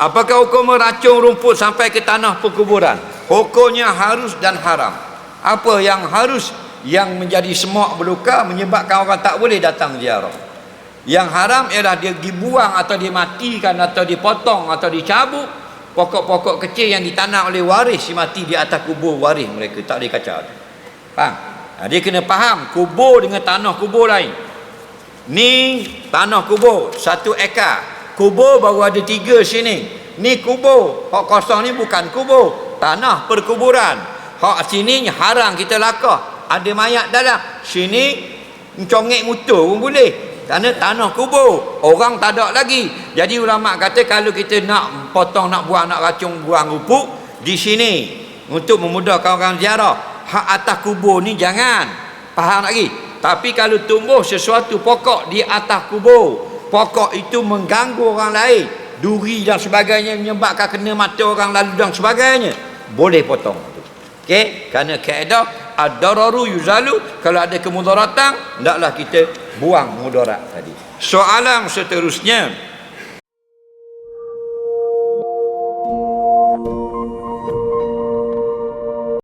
Apakah hukum meracung rumput sampai ke tanah perkuburan? Hukumnya harus dan haram. Apa yang harus yang menjadi semak berluka menyebabkan orang tak boleh datang ziarah. Yang haram ialah dia dibuang atau dimatikan atau dipotong atau dicabut pokok-pokok kecil yang ditanam oleh waris si mati di atas kubur waris mereka tak boleh kacau. Faham? Ha, dia kena faham kubur dengan tanah kubur lain. Ni tanah kubur satu ekar kubur baru ada tiga sini. Ni kubur. Hak kosong ni bukan kubur. Tanah perkuburan. Hak sini haram kita lakah ada mayat dalam. Sini congek motor pun boleh. Kerana tanah kubur. Orang tak ada lagi. Jadi ulama kata kalau kita nak potong nak buang nak racung buang rupuk di sini. Untuk memudahkan orang ziarah. Hak atas kubur ni jangan. Faham lagi? Tapi kalau tumbuh sesuatu pokok di atas kubur pokok itu mengganggu orang lain. Duri dan sebagainya menyebabkan kena mata orang lalu dan sebagainya. Boleh potong okey kerana kaedah ad-dararu yuzalu. Kalau ada kemudaratan hendaklah kita buang mudarat tadi. Soalan seterusnya